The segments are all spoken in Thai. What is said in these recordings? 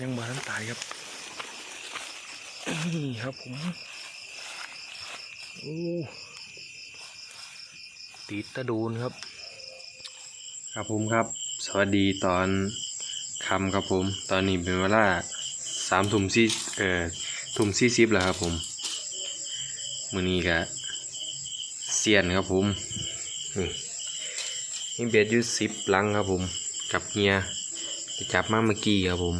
ยังมาทันตายครับนี่ครับผมโอ้ติดตะโดนครับ ครับผมครับ สวัสดีตอนคำครับผม ตอนนี้เป็นเวลาสามทุ่มสี่เอ่อทุ่มสี่สิบแล้วครับผมมือนี้ก็เซียนครับผมนี่นี่เบ็ดอยูสิบลังครับผม กับเฮียไปจับมาเมื่อกี้ครับผม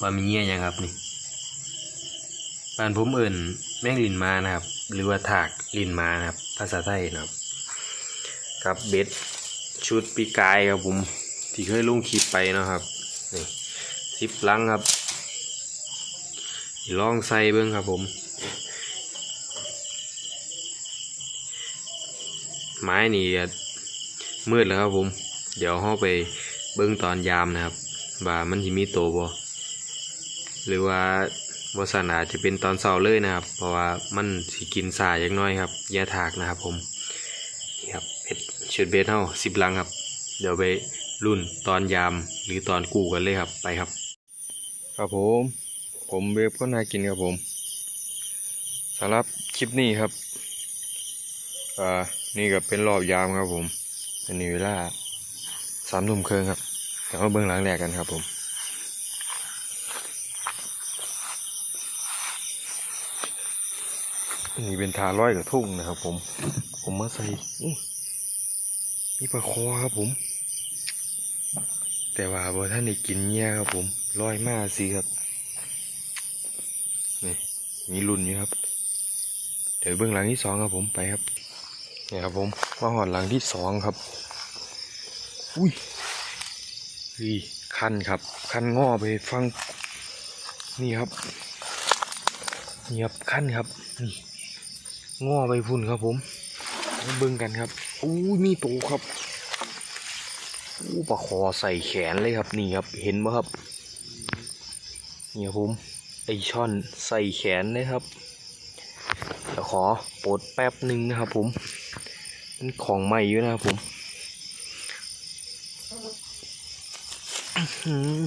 ว่ามีเงี้ยยังครับนี่บ้านผมเอิ่นแม่งลินมานะครับ หรือว่าถากลินมานะครับ ภาษาไทยนะครับกับเบ็ดชุดปีกายครับผมที่เคยลงคลิปไปนะครับนี่สิบลังครับลองใส่เบิ้งครับผม ไม้นี่มืดแล้วครับผม เดี๋ยวเราไปเบิ้งตอนยามนะครับ ว่ามันจะมีโตบ่หรือว่าบสนาจะเป็นตอนเสาร์เลยนะครับ เพราะว่ามันสิกินสายอย่างน้อยครับแย่ถากนะครับผมนี่ครับเบ็ดชุดเบ็ดเท่าสิบลังครับ เดี๋ยวไปรุ่นตอนยามหรือตอนกูกันเลยครับไปครับ ครับผม ผมเวฟก็น่ากินครับผมสำหรับคลิปนี้ครับอ่านี่ก็เป็นรอบยามครับผมอันนี้เวลาสามทุ่มครึ่งครับ เดี๋ยวมาเบื้องหลังแรกกันครับผมนี่เป็นทาร้อยกับทุ่งนะครับผม ผมมาใส่อื้อมีปลาคอครับผม แต่ว่าบ่ท่านได้กินเนี่ยครับผมร้อยมากสิครับ นี่มีรุ่นอยู่ครับ เดี๋ยวเบื้องหลังที่สองครับผมไปครับนี่ครับผมมาหอดหลังที่สองครับ อุ้ย นี่คันครับ คันง้อไปฟัง นี่ครับ นี่ครับคันครับ นี่ง้อไปพุ่นครับผมเบิ่งกันครับอู้มีตูครับอู้ปลาคอใส่แขนเลยครับนี่ครับ เห็นไหมครับ นี่ครับผมไอช่อนใส่แขนเลยครับเดี๋ยวขอปลดแป๊บหนึ่งนะครับผมมันของใหม่อยู่นะครับผม อื้อหือ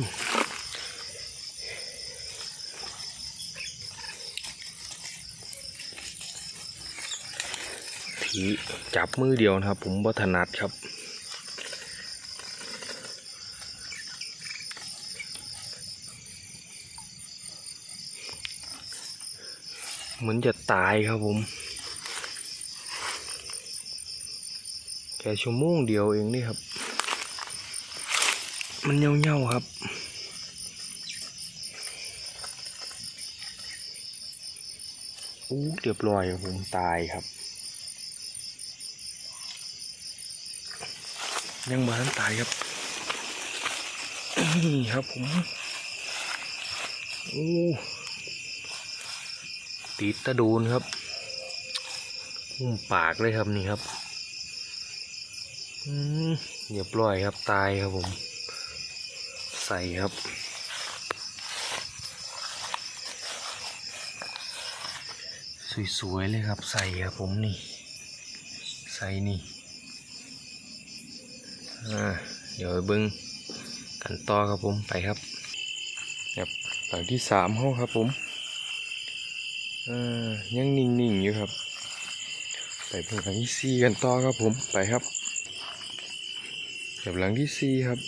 ถือจับมือเดียวนะครับ ผมบัถนัดครับเหมือนจะตายครับผมแค่ชั่วโมงเดียวเองนี่ครับ มันเหี่ยวๆครับอู้เรียบร้อยครับผมตายครับ ยังมาทันตายครับนี่ครับผมโอ้ติดตะโดนครับพุ่มปากเลยครับนี่ครับอืมเรียบร้อยครับตายครับผม ใส่ครับ สวยๆเลยครับใส่ครับผมนี่ ใส่นี่เดี๋ยวเบิ้งกันต่อครับผมไปครับครับหลังที่สามห้องครับผมยังนิ่งๆอยู่ครับ ไปเบิ่งหลังที่สี่กันต่อครับผมไปครับกับหลังที่สี่ครับ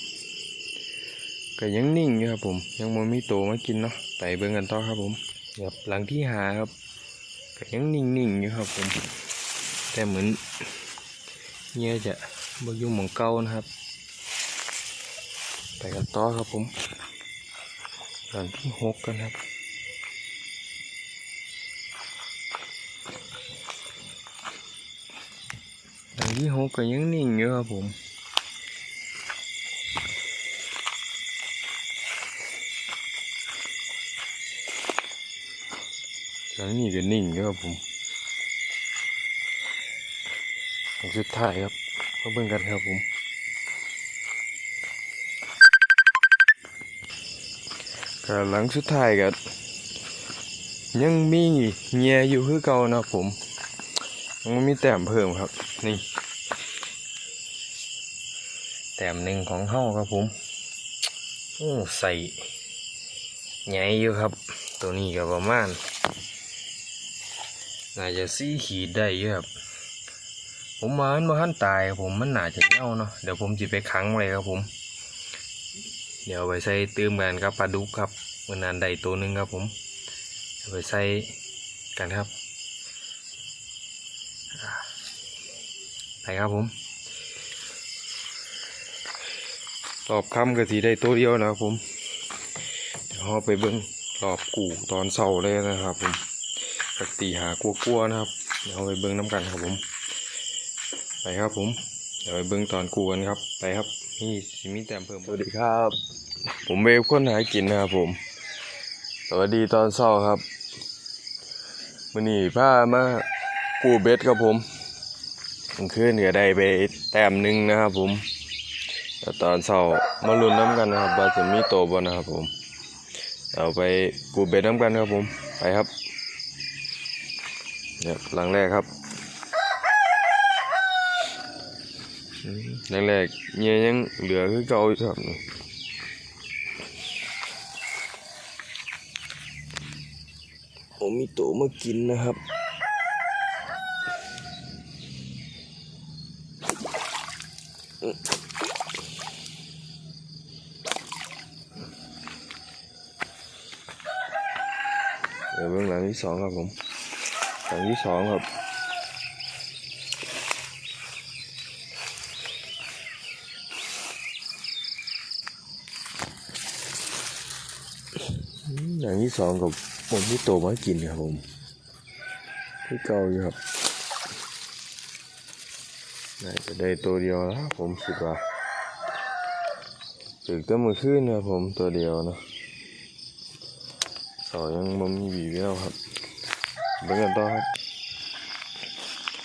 ก็ยังนิ่งอยู่ครับผม ยังมันมีโตมากินเนาะไปเบิ่งกันต่อครับผมกับหลังที่หาครับก็ยังนิ่งๆอยู่ครับผม แต่เหมือนเงี้ยจะบอยู่หมองเก่านะครับ ไปกันต่อครับผม หลังที่หกกันครับหลังที่หกก็ยังนิ่งอยู่ครับผม หลังนี้ก็นิ่งครับผมสุดท้ายครับมาเบิ่งกันครับผมก็หลังสุดท้ายก็ยังมีเงียอยู่คือเก่านะครับผมยังไม่มีแต้มเพิ่มครับ นี่แต้มหนึ่งของเฮาครับผมโอ้ใส่ใหญ่อยู่ครับ ตัวนี้ก็ประมาณ น่าจะซี่ขีดได้อยู่ครับผมมามันมาขั้นตายครับผมมันน่าจะเน่าเนาะเดี๋ยวผมจะไปขังไว้ครับผม เดี๋ยวไปใส่เติมกันกับปลาดุกครับวันนั้นได้ตัวหนึ่งครับผมไปใส่กันครับไปครับผมรอบค่ำก็สีได้ตัวเดียวนะครับผมเดี๋ยวเราไปเบิ้งรอบกู่ตอนเช้าเลยนะครับผม สักตีหากลัวๆนะครับเดี๋ยวเราไปเบิ้งน้ำกันครับผม ไปครับผม เดี๋ยวไปเบิ้งตอนกูกันครับ ไปครับนี่สิมีแต้มเพิ่มสวัสดีครับ ผมเวฟคนหากินนะครับผม สวัสดีตอนเช้าครับวันนี้พามากูเบ็ดครับผมกลางคืนก็ได้ไปแต้มหนึ่งนะครับผมแล้วตอนเช้ามาลุ้นน้ำกันนะครับว่าจะมีโตบ่นะครับผม เอาไปกูเบ็ดน้ำกันครับผม ไปครับ เนี่ยหลังแรกครับอืมหลังแรกเงี้ยยังเหลือคือเก่าอยู่ครับนี่ผมมีโตมากินนะครับเดี๋ยวเบื้องหลังที่สองครับผม หลังที่สองครับอืมอย่างที่สองกับผมที่โตมากินครับผมที่เก่าอยู่ครับน่าจะได้ตัวเดียวแล้วผมคิดว่าตึกตั้งมือขึ้นครับผมตัวเดียวนะสอยังมันมีบีวิวครับ เบิ่งกันต่อครับ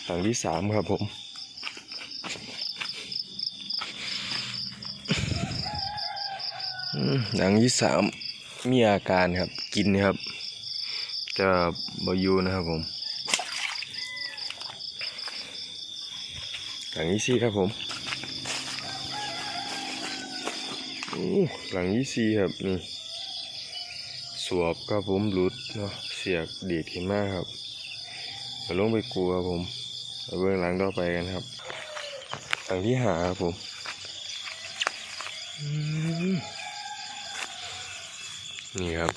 หลังที่สามครับผมหลังที่สามมีอาการครับ กินครับ จะบอยูนะครับผมหลังยี่สี่ครับผมหลังยี่สี่ครับนี่ วบครับผมหลุดเนาะเสียกดีดขึ้นมากครับเดี๋ยวลงไปกลัวครับผมเอาเบื้องหลังต่อไปกันครับหลังที่หาครับผมอืมนี่ครับ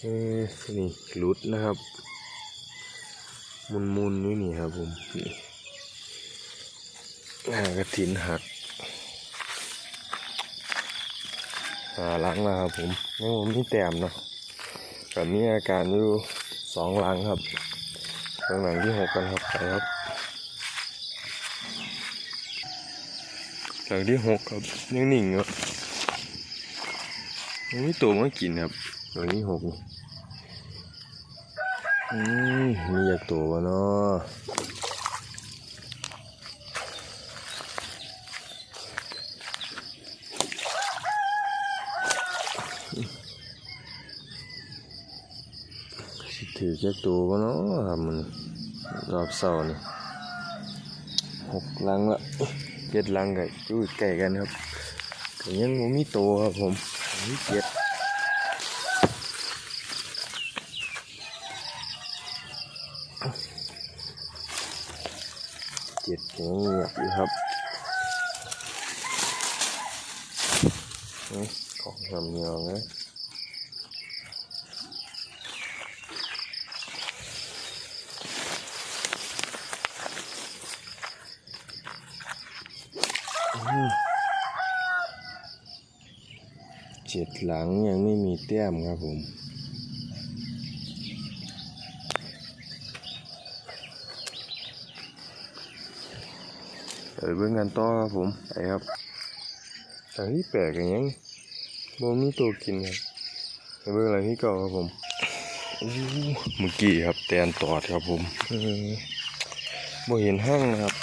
เออนี่รุดนะครับ มุนมุนๆนี่นี่ครับผมนี่หากระถินหัก หาหลังแล้วครับผมนี่ผมมีแต้มเนาะกับมีอาการอยู่สองหลังครับหลังหลังที่หกกันครับไปครับหลังที่หกครับยังนิ่งอยู่ยังไม่ตัวมากินครับตัวนี้หกอืมมีอยากตัววะเนาะ ถือแค่ตัววะเนาะครับมันรอบเสาร์นี่หกลังละเจ็ดลังกับอยู่ใกล้กันครับแต่ยังม่มีตัวครับผมนี่เจ็ดเจ็ดยังเงียบอยู่ครับของทำเนียวนะอืม เจ็ด หลังยังไม่มีแต้มครับผมไปเบิ่งกันต่อครับผมไปครับหลังที่แปลกอย่างยังบ่มีตัวกินครับไปเบิ่งหลังที่เก่าครับผมอู้เมื่อกี้ครับแตนตอดครับผมบ่เห็นห้างนะครับ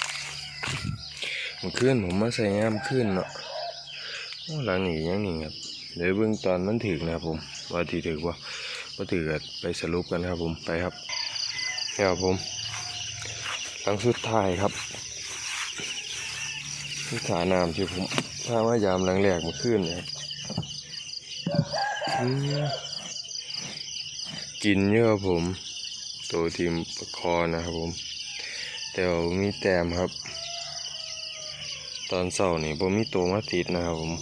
มันขึ้นผมมาใส่งามขึ้นเนาะอ้หลังนี้ยังนี่ครับ เดี๋ยวเบื้องตอนมันถึกนะครับผมว่าที่ถึกว่าว่าถึกไปสรุปกันครับผมไปครับนี่ครับผมหลังสุดท้ายครับที่ขาน้ำที่ผมพามายามหลังแรกมาขึ้นเนี่ยครับกินเยอะครับผมตัวทีมประคอนะครับผม แต่ว่ามีแต้มครับ ตอนเช้านี่ผมมีตัวมาติดนะครับผม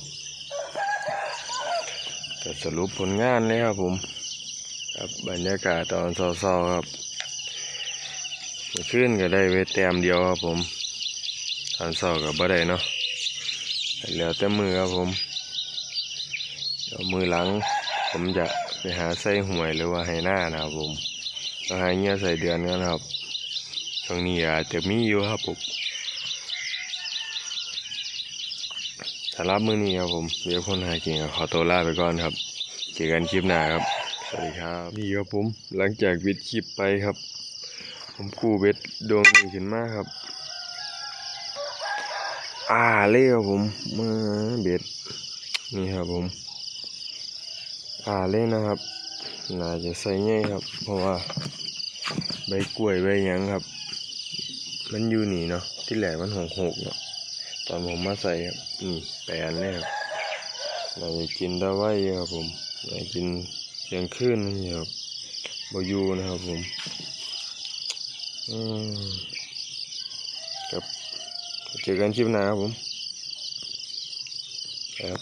ก็สรุปผลงานเลยครับผมครับบรรยากาศตอนเช้าๆครับเมื่อคืนก็ได้ไปแต้มเดียวครับผมตอนเช้ากับบ่ได้เนาะแล้วแต่มือครับผมเดี๋ยวมือหลัง ผมจะไปหาใส่หวยหรือว่าให้หน้านะครับผมก็ให้เงี้ยใส่เดือนกันครับช่วงนี้อาจจะมีอยู่ครับผม สำหรับมือนี้ครับผมเดี๋ยวคนหากินขอตัวลาไปก่อนครับเจอกันคลิปหน้าครับ สวัสดีครับนี่ครับผมหลังจากวิดคลิปไปครับ ผมกู้เบ็ดดวงนี้ขึ้นมาครับ อ่าเล่ครับผมมาเบ็ดนี่ครับผม อ่าเล่นะครับน่าจะใส่ง่ายครับ เพราะว่าใบกล้วยใบหยังครับ มันอยู่นี่เนาะที่แหลกมันหกหกเนาะ ตอนผมมาใส่ครับอืมแปลนเลยครับเราจะกินได้ไว้ครับผมเราจะกินเชียงคืนนี่ครับบอยูนะครับผมอืมครับเจอกันคลิปหน้าครับผมครับ